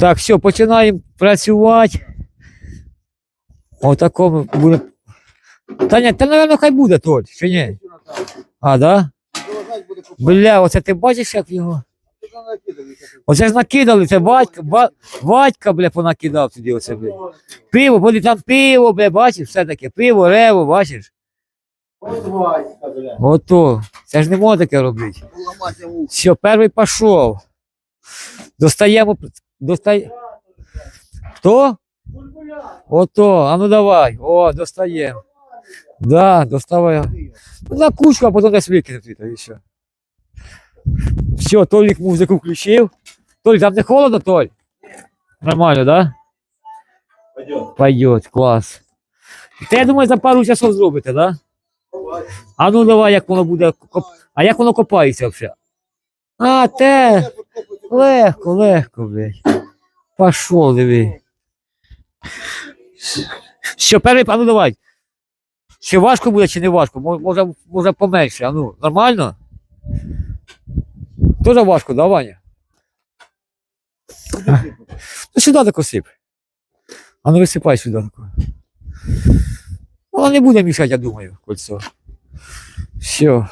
Так, все, починаємо працювати. Отакому буде. Та ні, та, напевно, хай буде тут, чи ні? А, да? Бля, оце ти бачиш, як його? Оце ж накидали, це батька, ба, батька, бля, понакидав туди оце, бля. Пиво, буде там пиво, бля, бачиш, все таке, пиво, рево, бачиш? Ото. Це ж не можна таке робити. Все, перший пішов. Достаємо. Достай... Хто? Ото, а ну давай. О, достаємо. Да, доставай. Ну, на кучку, а потім десь викинути. І все. Все, Толік музику включив. Толік, там не холодно, Толь? Нормально, да? Пойдем. Пойдет, клас. Та я думаю, за пару часов зробите, да? А ну давай, як воно буде. коп- А як воно копається взагалі? А, те. Легко, легко, блядь. Пошов, диви. Що, перший, а ну давай. Чи важко буде, чи не важко? Може, може поменше. А ну, нормально? Дуже важко, да, Ваня? Ну сюди тако сип. А ну висипай сюди тако. Воно не буде мішати, я думаю, кольцо. Все.